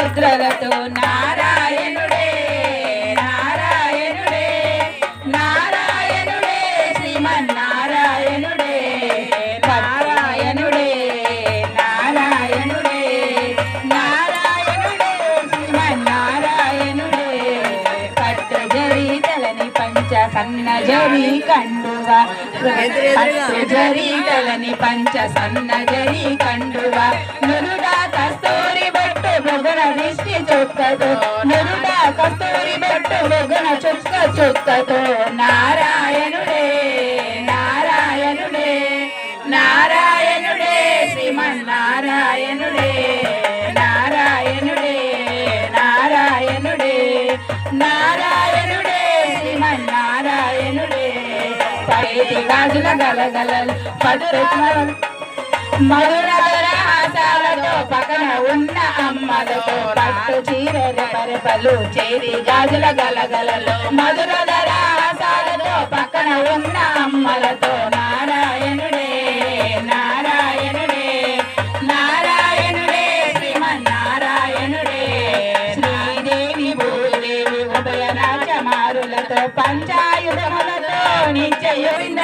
ముద్రలతో నారాయణుడే నారాయణుడే నారాయణుడే శ్రీమన్నారాయణుడే నారాయణుడే నారాయణుడే నారాయణుడే శ్రీమన్నారాయణుడే. పట్టు జరి తలని పంచ సన్న జరి కండువ. పట్టు జరి తలని పంచ సన్న జరి కండువ. నురుడా చొక్కతో కస్తూరి బట్టు బొగ్గన చుక్క చుక్కతో. నారాయణుడే నారాయణుడే నారాయణుడే శ్రీమన్నారాయణుడే నారాయణుడే నారాయణుడే నారాయణుడే శ్రీమన్నారాయణుడే. పైటి గాజుల గలగలలు పట్టు మధుర హాసాలతో పక్కన ఉన్న అమ్మలతో పట్టు చీర పరిపలు చేరి గాజుల గలగలలో మధుర హాసాలతో పక్కన ఉన్న అమ్మలతో నారాయణుడే నారాయణుడే నారాయణుడే శ్రీమన్నారాయణుడే. శ్రీదేవి భూదేవి ఉభయ రాజమారులతో పంచాయుధములతో నిత్య గోవింద